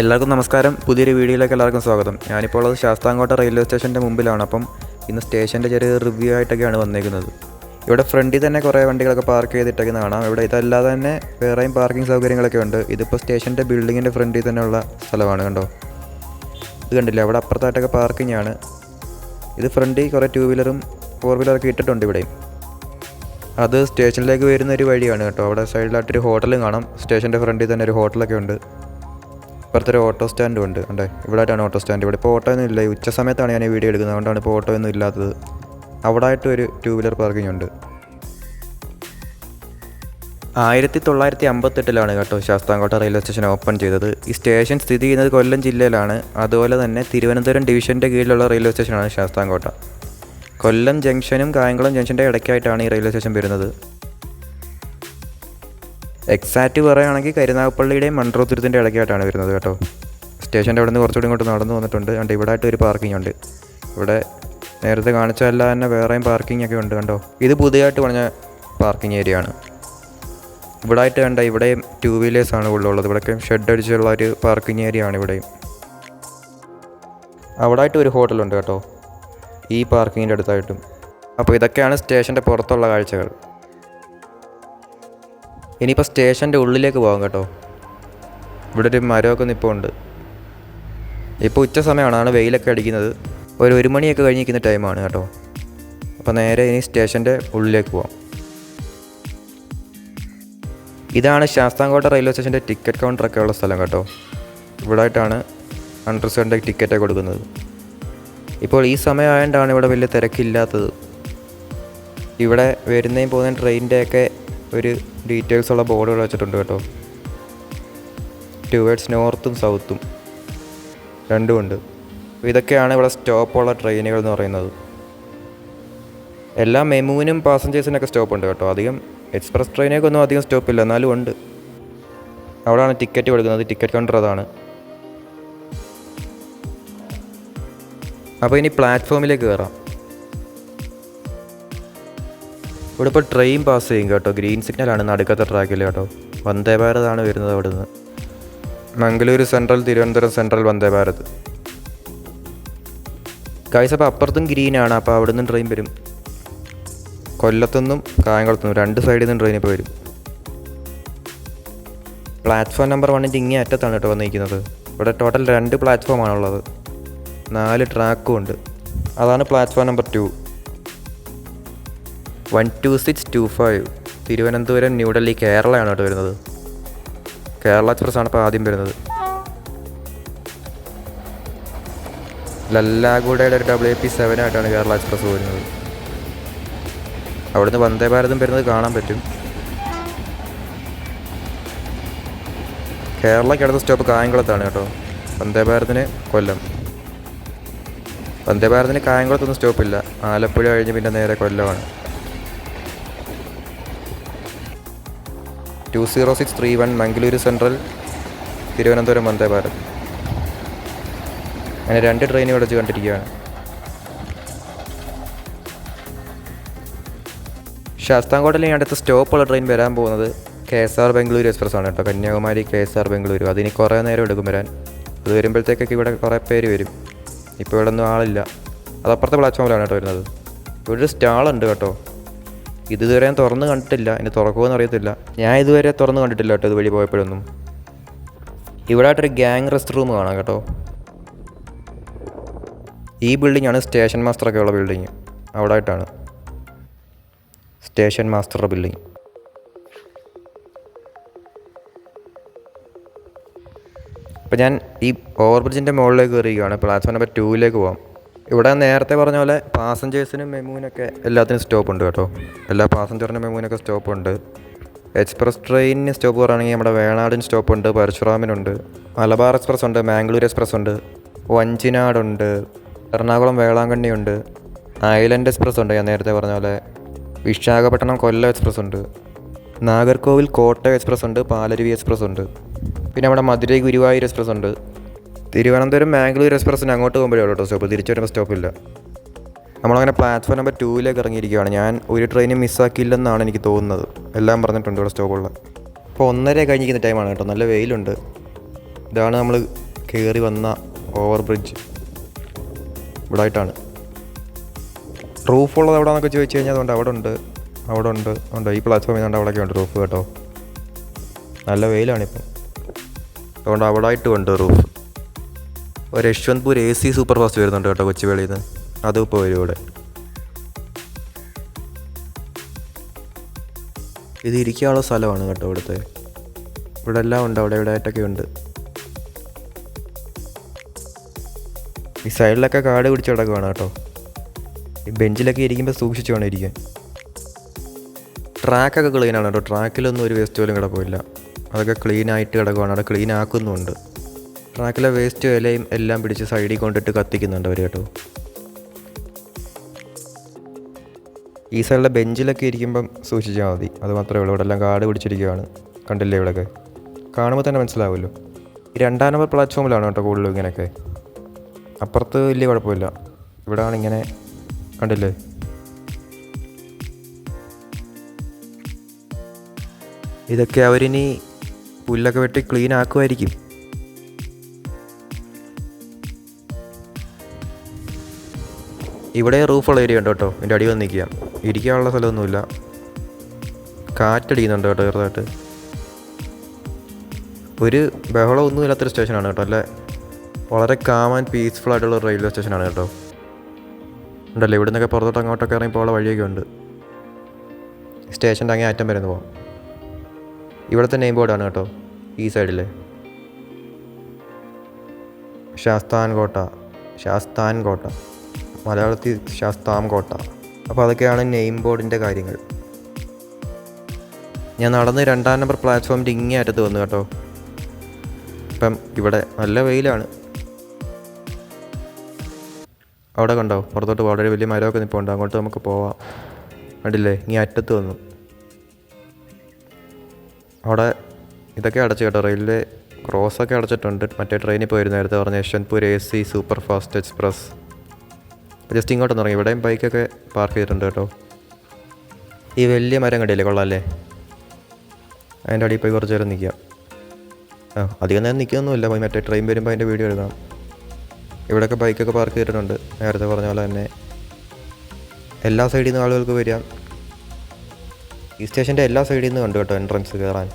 എല്ലാവർക്കും നമസ്കാരം. പുതിയൊരു വീഡിയോയിലേക്ക് എല്ലാവർക്കും സ്വാഗതം. ഞാനിപ്പോൾ ഉള്ളത് ശാസ്താംകോട്ട റെയിൽവേ സ്റ്റേഷന്റെ മുമ്പിലാണ്. അപ്പം ഇന്ന് സ്റ്റേഷന്റെ ചെറിയ റിവ്യൂ ആയിട്ടൊക്കെയാണ് വന്നേക്കുന്നത്. ഇവിടെ ഫ്രണ്ടിൽ തന്നെ കുറേ വണ്ടികളൊക്കെ പാർക്ക് ചെയ്തിട്ടൊക്കെ കാണാം. ഇവിടെ ഇതല്ലാതെ തന്നെ വേറെയും പാർക്കിംഗ് സൗകര്യങ്ങളൊക്കെ ഉണ്ട്. ഇതിപ്പോൾ സ്റ്റേഷന്റെ ബിൽഡിങ്ങിന്റെ ഫ്രണ്ടിൽ തന്നെയുള്ള സ്ഥലമാണ് കണ്ടോ? ഇത് കണ്ടില്ല? അവിടെ അപ്പുറത്തായിട്ടൊക്കെ പാർക്കിംഗ് ആണ്. ഇത് ഫ്രണ്ടിൽ കുറേ ടു വീലറും ഫോർ വീലറൊക്കെ ഇട്ടിട്ടുണ്ട് ഇവിടെയും. അത് സ്റ്റേഷനിലേക്ക് വരുന്ന ഒരു വഴിയാണ് കേട്ടോ. അവിടെ സൈഡിലായിട്ടൊരു ഹോട്ടലും കാണാം. സ്റ്റേഷന്റെ ഫ്രണ്ടിൽ തന്നെ ഒരു ഹോട്ടലൊക്കെ ഉണ്ട്. ഇപ്പുറത്തൊരു ഓട്ടോ സ്റ്റാൻഡും ഉണ്ട് ഉണ്ടേ ഇവിടെ ആയിട്ടാണ് ഓട്ടോ സ്റ്റാൻഡ്. ഇവിടെ ഇപ്പോൾ ഓട്ടോ ഒന്നും ഇല്ല. ഉച്ച സമയത്താണ് ഞാൻ വീഡിയോ എടുക്കുന്നത്. അതുകൊണ്ടാണ് ഇപ്പോൾ ഓട്ടോ ഒന്നും ഇല്ലാത്തത്. അവിടെ ആയിട്ട് ഒരു ടൂ വീലർ പാർക്കിംഗ് ഉണ്ട്. ആയിരത്തി തൊള്ളായിരത്തി അമ്പത്തെട്ടിലാണ് കേട്ടോ ശാസ്താംകോട്ട റെയിൽവേ സ്റ്റേഷൻ ഓപ്പൺ ചെയ്തത്. ഈ സ്റ്റേഷൻ സ്ഥിതി ചെയ്യുന്നത് കൊല്ലം ജില്ലയിലാണ്. അതുപോലെ തന്നെ തിരുവനന്തപുരം ഡിവിഷന്റെ കീഴിലുള്ള റെയിൽവേ സ്റ്റേഷനാണ് ശാസ്താംകോട്ട. കൊല്ലം ജംഗ്ഷനും കായംകുളം ജംഗ്ഷന്റെ ഇടയ്ക്കായിട്ടാണ് ഈ റെയിൽവേ സ്റ്റേഷൻ വരുന്നത്. എക്സാക്റ്റ് പറയുകയാണെങ്കിൽ കരുനാഗപ്പള്ളിയുടെയും മൺട്രോത്തുരുത്തിന്റെ ഇടയ്ക്കായിട്ടാണ് വരുന്നത് കേട്ടോ. സ്റ്റേഷന്റെ അവിടെ നിന്ന് കുറച്ചുകൂടി ഇങ്ങോട്ട് നടന്നു വന്നിട്ടുണ്ട്. കണ്ട് ഇവിടെ ആയിട്ട് ഒരു പാർക്കിംഗ് ഉണ്ട്. ഇവിടെ നേരത്തെ കാണിച്ചതല്ല തന്നെ വേറെയും പാർക്കിംഗ് ഒക്കെ ഉണ്ട് കണ്ടോ. ഇത് പുതിയതായിട്ട് പറഞ്ഞ പാർക്കിംഗ് ഏരിയ ആണ്. ഇവിടെ ആയിട്ട് കണ്ട ഇവിടെയും ടൂ വീലേഴ്സാണ് ഉള്ളത് ഇവിടെയൊക്കെ ഷെഡ് അടിച്ചുള്ള ഒരു പാർക്കിംഗ് ഏരിയ ആണ് ഇവിടെയും. അവിടെ ആയിട്ട് ഒരു ഹോട്ടലുണ്ട് കേട്ടോ. ഈ പാർക്കിങ്ങിന്റെ അടുത്തായിട്ടും. അപ്പോൾ ഇതൊക്കെയാണ് സ്റ്റേഷന്റെ പുറത്തുള്ള കാഴ്ചകൾ. ഇനിയിപ്പോൾ സ്റ്റേഷന്റെ ഉള്ളിലേക്ക് പോകാം കേട്ടോ. ഇവിടെ ഒരു മരമൊക്കെ നിൽപ്പുണ്ട് ഇപ്പോൾ ഉച്ച സമയമാണ് ആണ് വെയിലൊക്കെ അടിക്കുന്നത്. ഒരു ഒരു മണിയൊക്കെ കഴിഞ്ഞിരിക്കുന്ന ടൈമാണ് കേട്ടോ. അപ്പോൾ നേരെ ഇനി സ്റ്റേഷന്റെ ഉള്ളിലേക്ക് പോകാം ഇതാണ് ശാസ്താംകോട്ട റെയിൽവേ സ്റ്റേഷന്റെ ടിക്കറ്റ് കൗണ്ടറൊക്കെ ഉള്ള സ്ഥലം കേട്ടോ. ഇവിടെ ആയിട്ടാണ് അൺറിസർവ്ഡ് ടിക്കറ്റൊക്കെ കൊടുക്കുന്നത്. ഇപ്പോൾ ഈ സമയമായതുകൊണ്ടാണ് ഇവിടെ വലിയ തിരക്കില്ലാത്തത്. ഇവിടെ വരുന്നതും പോകുന്ന ട്രെയിനിന്റെയൊക്കെ ഒരു ഡീറ്റെയിൽസ് ഉള്ള ബോർഡുകൾ വെച്ചിട്ടുണ്ട് കേട്ടോ. ടുവേഡ്സ് നോർത്തും സൗത്തും രണ്ടുമുണ്ട് ഇതൊക്കെയാണ് ഇവിടെ സ്റ്റോപ്പുള്ള ട്രെയിനുകൾ എന്ന് പറയുന്നത്. എല്ലാ മെമുവിനും പാസഞ്ചേഴ്സിനൊക്കെ സ്റ്റോപ്പുണ്ട് കേട്ടോ. അധികം എക്സ്പ്രസ് ട്രെയിനൊക്കെ ഒന്നും അധികം സ്റ്റോപ്പില്ല എന്നാലും ഉണ്ട്. അവിടെയാണ് ടിക്കറ്റ് കൊടുക്കുന്നത്. ടിക്കറ്റ് കൗണ്ടർ അതാണ്. അപ്പോൾ ഇനി പ്ലാറ്റ്ഫോമിലേക്ക് കയറാം ഇവിടെ ഇപ്പോൾ ട്രെയിൻ പാസ് ചെയ്യും കേട്ടോ. ഗ്രീൻ സിഗ്നലാണ് നടുക്കത്തെ ട്രാക്കിൽ കേട്ടോ. വന്ദേ ഭാരതാണ് വരുന്നത് അവിടെ നിന്ന് മംഗളൂരു സെൻട്രൽ തിരുവനന്തപുരം സെൻട്രൽ വന്ദേ ഭാരത്. കായ്സ് അപ്പോൾ അപ്പുറത്തും ഗ്രീനാണ് അപ്പോൾ അവിടെ നിന്ന് ട്രെയിൻ വരും. കൊല്ലത്തുനിന്നും കായംകുളത്തുനിന്നും രണ്ട് സൈഡിൽ നിന്നും ട്രെയിൻ ഇപ്പോൾ വരും. പ്ലാറ്റ്ഫോം നമ്പർ വണ്ണിന്റെ ഇങ്ങേ അറ്റത്താണ് കേട്ടോ വന്നിരിക്കുന്നത്. ഇവിടെ ടോട്ടൽ രണ്ട് പ്ലാറ്റ്ഫോമാണുള്ളത് നാല് ട്രാക്കും ഉണ്ട്. അതാണ് platform number two one two six two five Thiruvananthapuram New Delhi കേരളയാണ് കേട്ടോ വരുന്നത്. കേരള എക്സ്പ്രസ് ആണ് ഇപ്പോൾ ആദ്യം വരുന്നത്. ലല്ലാഗുഡയുടെ ഒരു ഡബ്ല്യു പി സെവൻ ആയിട്ടാണ് കേരള എക്സ്പ്രസ് വരുന്നത്. അവിടുന്ന് വന്ദേ ഭാരതം വരുന്നത് കാണാൻ പറ്റും. കേരളയ്ക്ക് അടുത്ത സ്റ്റോപ്പ് കായംകുളത്താണ് കേട്ടോ. വന്ദേ ഭാരതിന് കൊല്ലം. വന്ദേ ഭാരതിന് കായംകുളത്തൊന്നും സ്റ്റോപ്പില്ല. ആലപ്പുഴ കഴിഞ്ഞ് പിന്നെ നേരെ കൊല്ലമാണ്. Two zero six three one Mangaluru central Thiruvananthapuram Vande Bharat. അങ്ങനെ രണ്ട് ട്രെയിൻ വെച്ച് കണ്ടിരിക്കുകയാണ്. ശാസ്താംകോട്ടയിൽ അടുത്ത സ്റ്റോപ്പുള്ള ട്രെയിൻ വരാൻ പോകുന്നത് K S R Bengaluru express ആണ് കേട്ടോ. Kanyakumari K S R Bengaluru. അതിന് കുറേ നേരം എടുക്കും വരാൻ. അത് വരുമ്പോഴത്തേക്കൊക്കെ ഇവിടെ കുറേ പേര് വരും. ഇപ്പോൾ ഇവിടെ ഒന്നും ആളില്ല. അതപ്പുറത്തെ പ്ലാറ്റ്ഫോമിലാണ് കേട്ടോ വരുന്നത്. ഇവിടെ ഒരു സ്റ്റാളുണ്ട് കേട്ടോ. ഇത് ഇതുവരെ ഞാൻ തുറന്ന് കണ്ടിട്ടില്ല. ഇനി തുറക്കുമെന്ന് അറിയത്തില്ല. ഞാൻ ഇതുവരെ തുറന്ന് കണ്ടിട്ടില്ല കേട്ടോ ഇതുവഴി പോയപ്പോഴൊന്നും. ഇവിടെ ആയിട്ടൊരു ഗ്യാങ് റെസ്റ്റ് റൂം കാണാം കേട്ടോ. ഈ ബിൽഡിംഗ് ആണ് സ്റ്റേഷൻ മാസ്റ്ററൊക്കെ ഉള്ള ബിൽഡിങ്. അവിടെ ആയിട്ടാണ്. സ്റ്റേഷൻ മാസ്റ്റർ ബിൽഡിംഗ് അപ്പോൾ ഞാൻ ഈ ഓവർ ബ്രിഡ്ജിന്റെ മുകളിലേക്ക് കയറിയിരിക്കുകയാണ്. പ്ലാറ്റ്ഫോം നമ്പർ ടൂവിലേക്ക് പോകാം ഇവിടെ നേരത്തെ പറഞ്ഞ പോലെ പാസഞ്ചേഴ്സിനും മെമൂനൊക്കെ എല്ലാത്തിനും സ്റ്റോപ്പ് ഉണ്ട് കേട്ടോ. എല്ലാ പാസഞ്ചറിനും മെമൂനൊക്കെ സ്റ്റോപ്പ് ഉണ്ട്. എക്സ്പ്രസ് ട്രെയിനിന് സ്റ്റോപ്പ് പറയുകയാണെങ്കിൽ നമ്മുടെ വേണാടിന് സ്റ്റോപ്പ് ഉണ്ട് പരശുറാമിനുണ്ട് മലബാർ എക്സ്പ്രസ് ഉണ്ട് മാംഗ്ലൂർ എക്സ്പ്രസ് ഉണ്ട് വഞ്ചിനാടുണ്ട് എറണാകുളം വേളാങ്കണ്ണി ഉണ്ട് ഐലൻഡ് എക്സ്പ്രസ് ഉണ്ട് ഞാൻ നേരത്തെ പറഞ്ഞ പോലെ. വിശാഖപട്ടണം കൊല്ലം എക്സ്പ്രസ് ഉണ്ട്. നാഗർകോവിൽ കോട്ടയം എക്സ്പ്രസ് ഉണ്ട് പാലരുവി എക്സ്പ്രസ് ഉണ്ട്. പിന്നെ നമ്മുടെ മധുരൈ ഗുരുവായൂർ എക്സ്പ്രസ് ഉണ്ട്. തിരുവനന്തപുരം മാംഗ്ലൂർ എക്സ്പ്രസ്സിന് അങ്ങോട്ട് പോകുമ്പോഴേ ഉള്ളൂ സ്റ്റോപ്പ്. തിരിച്ചു വരുമ്പോൾ സ്റ്റോപ്പില്ല നമ്മളങ്ങനെ പ്ലാറ്റ്ഫോം നമ്പർ ടൂവിലേക്ക് ഇറങ്ങിയിരിക്കുകയാണ് ഞാൻ ഒരു ട്രെയിനും മിസ്സാക്കിയില്ലെന്നാണ് എനിക്ക് തോന്നുന്നത്. എല്ലാം പറഞ്ഞിട്ടുണ്ട് ഇവിടെ സ്റ്റോപ്പുള്ള ഇപ്പോൾ ഒന്നര കഴിഞ്ഞിരിക്കുന്ന ടൈമാണ് കേട്ടോ. നല്ല വെയിലുണ്ട്. ഇതാണ് നമ്മൾ കയറി വന്ന ഓവർ ബ്രിഡ്ജ് ഇവിടെ ആയിട്ടാണ് റൂഫുള്ളത് എവിടെയാണെന്നൊക്കെ ചോദിച്ചു കഴിഞ്ഞാൽ അതുകൊണ്ട് അവിടെ ഉണ്ട്. അവിടെ ഉണ്ട്. ഉണ്ട് ഈ പ്ലാറ്റ്ഫോമിൽ നിന്നുണ്ട് അവിടെയൊക്കെ ഉണ്ട് റൂഫ് കേട്ടോ. നല്ല വെയിലാണിപ്പം അതുകൊണ്ട് അവിടെ ആയിട്ടും ഉണ്ട് റൂഫ് ഒരു Yeshwantpur A C super fast വരുന്നുണ്ട് കേട്ടോ കൊച്ചുവേളിയിൽ നിന്ന് അതും ഇപ്പോൾ വരും ഇവിടെ. ഇത് ഇരിക്കാനുള്ള സ്ഥലമാണ് കേട്ടോ ഇവിടുത്തെ. ഇവിടെ എല്ലാം ഉണ്ട് അവിടെ ഇവിടെ ആയിട്ടൊക്കെ ഉണ്ട്. ഈ സൈഡിലൊക്കെ കാട് പിടിച്ച് കിടക്കുവാണ് കേട്ടോ. ഈ ബെഞ്ചിലൊക്കെ ഇരിക്കുമ്പോൾ സൂക്ഷിച്ച് വേണം ഇരിക്കാൻ. ട്രാക്കൊക്കെ ക്ലീനാണ് കേട്ടോ. ട്രാക്കിലൊന്നും ഒരു വേസ്റ്റ് പോലും കിടപ്പില്ല അതൊക്കെ ക്ലീൻ ആയിട്ട് കിടക്കുവാണ്. അവിടെ ക്ലീൻ ആക്കുന്നുമുണ്ട്. ട്രാക്കിലെ വേസ്റ്റ് ഇലയും എല്ലാം പിടിച്ച് സൈഡിൽ കൊണ്ടിട്ട് കത്തിക്കുന്നുണ്ട് അവർ കേട്ടോ. ഈ സൈഡിലെ ബെഞ്ചിലൊക്കെ ഇരിക്കുമ്പം സൂക്ഷിച്ചാൽ മതി. അത് മാത്രമേ ഉള്ളൂ. ഇവിടെ എല്ലാം കാട് പിടിച്ചിരിക്കുകയാണ് കണ്ടില്ലേ ഇവിടെയൊക്കെ? കാണുമ്പോൾ തന്നെ മനസ്സിലാവുമല്ലോ. ഈ രണ്ടാം നമ്പർ പ്ലാറ്റ്ഫോമിലാണ് കേട്ടോ കൂടുതലും ഇങ്ങനെയൊക്കെ. അപ്പുറത്ത് വലിയ കുഴപ്പമില്ല. ഇവിടെയാണ് ഇങ്ങനെ. കണ്ടില്ലേ? ഇതൊക്കെ അവരിനി പുല്ലൊക്കെ വെട്ടി ക്ലീൻ ആക്കുമായിരിക്കും. ഇവിടെ റൂഫുള്ള ഏരിയ ഉണ്ട് കേട്ടോ. എന്റെ അടി വന്ന് നിൽക്കുക. ഇരിക്കാനുള്ള സ്ഥലമൊന്നുമില്ല. കാറ്റടിക്കുന്നുണ്ട് കേട്ടോ ചെറുതായിട്ട്. ഒരു ബഹളം ബഹളമൊന്നും ഇല്ലാത്തൊരു സ്റ്റേഷനാണ് കേട്ടോ അല്ലേ? വളരെ കാം ആൻഡ് പീസ്ഫുൾ ആയിട്ടുള്ള റെയിൽവേ സ്റ്റേഷനാണ് കേട്ടോ. ഉണ്ടല്ലോ? ഇവിടെ നിന്നൊക്കെ പുറത്തോട്ട് അങ്ങോട്ടൊക്കെ ഇറങ്ങി പോകാനുള്ള വഴിയൊക്കെ ഉണ്ട്. സ്റ്റേഷന്റെ അങ്ങേ അറ്റം വരുന്നു ഒന്ന് പോകാം ഇവിടുത്തെ നെയിം ബോർഡാണ് കേട്ടോ ഈ സൈഡിലെ ശാസ്താൻ കോട്ട. ശാസ്താൻ കോട്ട. മലയാളത്തിൽ ശാസ്താം കോട്ട. അപ്പോൾ അതൊക്കെയാണ് നെയിം ബോർഡിന്റെ കാര്യങ്ങൾ. ഞാൻ നടന്ന് രണ്ടാം നമ്പർ പ്ലാറ്റ്ഫോമിന്റെ ഇങ്ങേ അറ്റത്ത് വന്നു കേട്ടോ. ഇപ്പം ഇവിടെ നല്ല വെയിലാണ്. അവിടെ കണ്ടോ? പുറത്തോട്ട് വളരെ വലിയ മരമൊക്കെ നിൽപ്പുണ്ട് അങ്ങോട്ട് നമുക്ക് പോവാം. കണ്ടില്ലേ? ഇങ്ങനെ അറ്റത്ത് വന്നു. അവിടെ ഇതൊക്കെ അടച്ചു കേട്ടോ. റെയിൽവേ ക്രോസൊക്കെ അടച്ചിട്ടുണ്ട്. മറ്റേ ട്രെയിനിൽ പോയിരുന്നു നേരത്തെ പറഞ്ഞ Yeshwantpur A C super fast express. Just ഇങ്ങോട്ടൊന്ന് ഇറങ്ങി. ഇവിടെയും ബൈക്കൊക്കെ പാർക്ക് ചെയ്തിട്ടുണ്ട് കേട്ടോ. ഈ വലിയ മരം കണ്ടില്ലേ? കൊള്ളാമല്ലേ അതിന്റെ അടിയിൽ പോയി കുറച്ച് നേരം നിൽക്കാം. ആ അധികം നേരം നിൽക്കുന്നൊന്നുമില്ല. പോയി മറ്റേ ട്രെയിൻ വരുമ്പോൾ അതിന്റെ വീഡിയോ എടുക്കാം ഇവിടെയൊക്കെ ബൈക്കൊക്കെ പാർക്ക് ചെയ്തിട്ടുണ്ട്. നേരത്തെ പറഞ്ഞ പോലെ തന്നെ. എല്ലാ സൈഡിൽ നിന്ന് ആളുകൾക്ക് വരിക. ഈ സ്റ്റേഷന്റെ എല്ലാ സൈഡിൽ നിന്ന് കണ്ടു കേട്ടോ എൻട്രൻസ് കയറാൻ.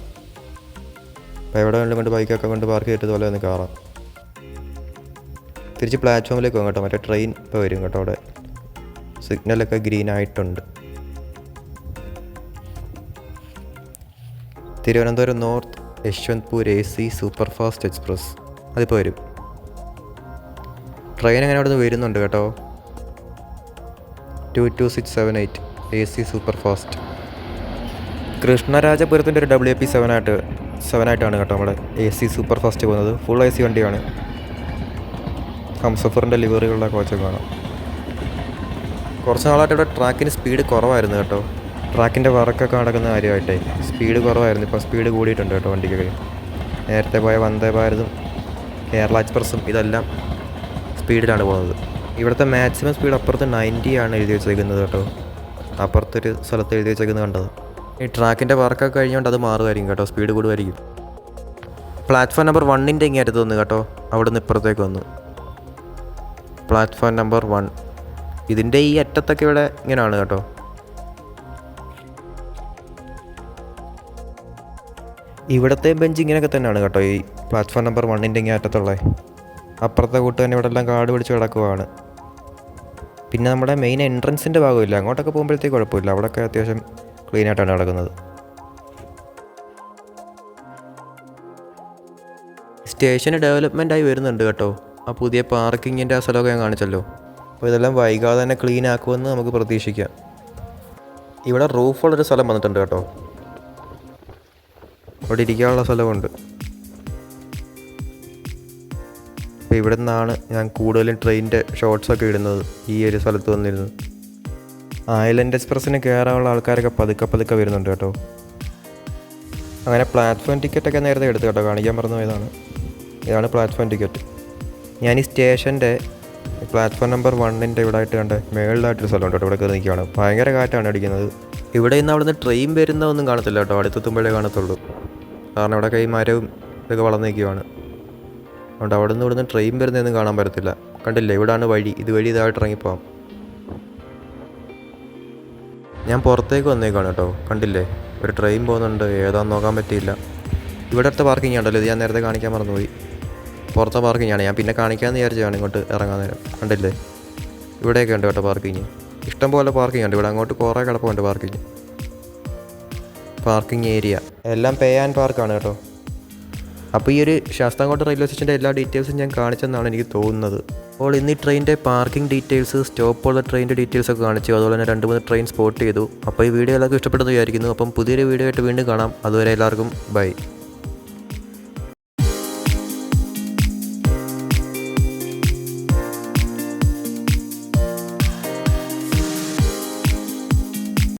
അപ്പോൾ എവിടെ വേണമെങ്കിലും കൊണ്ട് ബൈക്കൊക്കെ കൊണ്ട് പാർക്ക് ചെയ്തിട്ട് പോലെ ഒന്ന് കയറാം. തിരിച്ച് പ്ലാറ്റ്ഫോമിലേക്ക് പോകും കേട്ടോ. മറ്റേ ട്രെയിൻ ഇപ്പോൾ വരും കേട്ടോ അവിടെ. സിഗ്നലൊക്കെ ഗ്രീൻ ആയിട്ടുണ്ട് Thiruvananthapuram north Yeshwantpur A C super fast express അതിപ്പോൾ വരും. ട്രെയിൻ അങ്ങനെ അവിടെ നിന്ന് വരുന്നുണ്ട് കേട്ടോ? Two two six seven eight A C super fast കൃഷ്ണരാജപുരത്തിന്റെ ഒരു ഡബ്ല്യു പി സെവൻ ആയിട്ട് സെവൻ ആയിട്ടാണ് കേട്ടോ നമ്മുടെ എ സി സൂപ്പർ ഫാസ്റ്റ് പോകുന്നത്. ഫുൾ എ സി വണ്ടിയാണ്. ഹംസഫറിന്റെ ലിവറിയുള്ള കോച്ചൊക്കെ കാണാം. കുറച്ച് നാളായിട്ട് ഇവിടെ ട്രാക്കിന് സ്പീഡ് കുറവായിരുന്നു കേട്ടോ. ട്രാക്കിന്റെ വർക്കൊക്കെ നടക്കുന്ന കാര്യമായിട്ടേ സ്പീഡ് കുറവായിരുന്നു. ഇപ്പം സ്പീഡ് കൂടിയിട്ടുണ്ട് കേട്ടോ വണ്ടിക്കൊക്കെ നേരത്തെ പോയ വന്ദേ ഭാരതും കേരള എക്സ്പ്രസ്സും ഇതെല്ലാം സ്പീഡിലാണ് പോകുന്നത്. ഇവിടുത്തെ മാക്സിമം സ്പീഡ് അപ്പുറത്ത് നയന്റി ആണ് എഴുതി വെച്ചേക്കുന്നത് കേട്ടോ. അപ്പുറത്തൊരു സ്ഥലത്ത് എഴുതി വെച്ചേക്കുന്നത് കണ്ടത്. ഈ ട്രാക്കിന്റെ വർക്കൊക്കെ കഴിഞ്ഞുകൊണ്ട് അത് മാറുമായിരിക്കും കേട്ടോ. സ്പീഡ് കൂടുമായിരിക്കും. പ്ലാറ്റ്ഫോം നമ്പർ വണ്ണിന്റെ ഇങ്ങനെ അടുത്ത് വന്നു കേട്ടോ. അവിടെ നിന്ന് ഇപ്പുറത്തേക്ക് വന്നു. പ്ലാറ്റ്ഫോം നമ്പർ വൺ ഇതിന്റെ ഈ അറ്റത്തൊക്കെ ഇവിടെ ഇങ്ങനെയാണ് കേട്ടോ. ഇവിടുത്തെ ബെഞ്ച് ഇങ്ങനെയൊക്കെ തന്നെയാണ് കേട്ടോ ഈ പ്ലാറ്റ്ഫോം നമ്പർ വണ്ണിന്റെ ഇങ്ങനെ അറ്റത്തുള്ള. അപ്പുറത്തെ കൂട്ട് തന്നെ ഇവിടെ എല്ലാം കാട് പിടിച്ച് കിടക്കുവാണ്. പിന്നെ നമ്മുടെ മെയിൻ എൻട്രൻസിന്റെ ഭാഗമില്ല. അങ്ങോട്ടൊക്കെ പോകുമ്പോഴത്തേക്ക് കുഴപ്പമില്ല. അവിടെയൊക്കെ അത്യാവശ്യം ക്ലീൻ ആയിട്ടാണ് നടക്കുന്നത്. സ്റ്റേഷന് ഡെവലപ്മെന്റ് ആയി വരുന്നുണ്ട് കേട്ടോ. ആ പുതിയ പാർക്കിങ്ങിന്റെ ആ സ്ഥലമൊക്കെ ഞാൻ കാണിച്ചല്ലോ. അപ്പോൾ ഇതെല്ലാം വൈകാതെ തന്നെ ക്ലീൻ ആക്കുമെന്ന് നമുക്ക് പ്രതീക്ഷിക്കാം. ഇവിടെ റൂഫുള്ളൊരു സ്ഥലം വന്നിട്ടുണ്ട് കേട്ടോ. ഇവിടെ ഇരിക്കാനുള്ള സ്ഥലമുണ്ട്. അപ്പോൾ ഇവിടെ നിന്നാണ് ഞാൻ കൂടുതലും ട്രെയിനിന്റെ ഷോർട്സൊക്കെ ഇടുന്നത് ഈ ഒരു സ്ഥലത്ത് വന്നിരുന്നു. ഐലൻഡ് എക്സ്പ്രസ്സിന് കയറാനുള്ള ആൾക്കാരൊക്കെ പതുക്കെ പതുക്കെ വരുന്നുണ്ട് കേട്ടോ. അങ്ങനെ പ്ലാറ്റ്ഫോം ടിക്കറ്റൊക്കെ നേരത്തെ എടുത്ത് കേട്ടോ. കാണിക്കാൻ പറഞ്ഞു പോയതാണ് ഇതാണ് പ്ലാറ്റ്ഫോം ടിക്കറ്റ് ഞാൻ ഈ സ്റ്റേഷന്റെ പ്ലാറ്റ്ഫോം നമ്പർ വണ്ണിന്റെ ഇവിടെ ആയിട്ട് കണ്ട് മേളിലായിട്ടൊരു സ്ഥലമുണ്ട് കേട്ടോ. ഇവിടെ കയറി നിൽക്കുകയാണ്. ഭയങ്കര കാറ്റാണ് അടിക്കുന്നത്. ഇവിടെ നിന്ന് അവിടുന്ന് ട്രെയിൻ വരുന്നതൊന്നും കാണത്തില്ല കേട്ടോ. അടുത്തെത്തുമ്പോഴേ കാണത്തുള്ളൂ. കാരണം ഇവിടെ കൈ മരവും ഇതൊക്കെ വളർന്നു നിൽക്കുകയാണ്. അതുകൊണ്ട് അവിടെ നിന്ന് ഇവിടുന്ന് ട്രെയിൻ വരുന്നതൊന്നും കാണാൻ പറ്റത്തില്ല. കണ്ടില്ലേ? ഇവിടാണ് വഴി. ഇതുവഴി ഇതായിട്ട് ഇറങ്ങിപ്പോവാം. ഞാൻ പുറത്തേക്ക് വന്നേക്കാണ് കേട്ടോ. കണ്ടില്ലേ? ഒരു ട്രെയിൻ പോകുന്നുണ്ട്. ഏതാന്ന് നോക്കാൻ പറ്റിയില്ല. ഇവിടെ അടുത്ത പാർക്കിംഗ് ഉണ്ടല്ലോ. ഇത് ഞാൻ നേരത്തെ കാണിക്കാൻ മറന്നുപോയി. പുറത്തെ പാർക്കിങ്ങാണ് ഞാൻ പിന്നെ കാണിക്കാമെന്ന് വിചാരിച്ചാണ് ഇങ്ങോട്ട് ഇറങ്ങാൻ നേരം. കണ്ടില്ലേ? ഇവിടെയൊക്കെ ഉണ്ട് കേട്ടോ പാർക്കിങ് ഇഷ്ടംപോലെ പാർക്കിംഗ് ഉണ്ട്. ഇവിടെ അങ്ങോട്ട് കുറേ കിടപ്പുണ്ട് പാർക്കിങ് പാർക്കിംഗ് ഏരിയ എല്ലാം പേ ആൻഡ് പാർക്കാണ് കേട്ടോ. അപ്പോൾ ഈ ഒരു ശാസ്താംകോട്ട റെയിൽവേ സ്റ്റേഷന്റെ എല്ലാ ഡീറ്റെയിൽസും ഞാൻ കാണിച്ചെന്നാണ് എനിക്ക് തോന്നുന്നത്. അപ്പോൾ ഇന്ന് ഈ ട്രെയിനിന്റെ പാർക്കിംഗ് ഡീറ്റെയിൽസ് സ്റ്റോപ്പുള്ള ട്രെയിനിന്റെ ഡീറ്റെയിൽസ് ഒക്കെ കാണിച്ചു. അതുപോലെ തന്നെ രണ്ട് മൂന്ന് ട്രെയിൻ സ്പോട്ട് ചെയ്തു. അപ്പോൾ ഈ വീഡിയോ എല്ലാവർക്കും ഇഷ്ടപ്പെട്ടെന്ന് വിചാരിക്കുന്നു. അപ്പം പുതിയൊരു വീഡിയോ ആയിട്ട് വീണ്ടും കാണാം. അതുവരെ എല്ലാവർക്കും ബൈ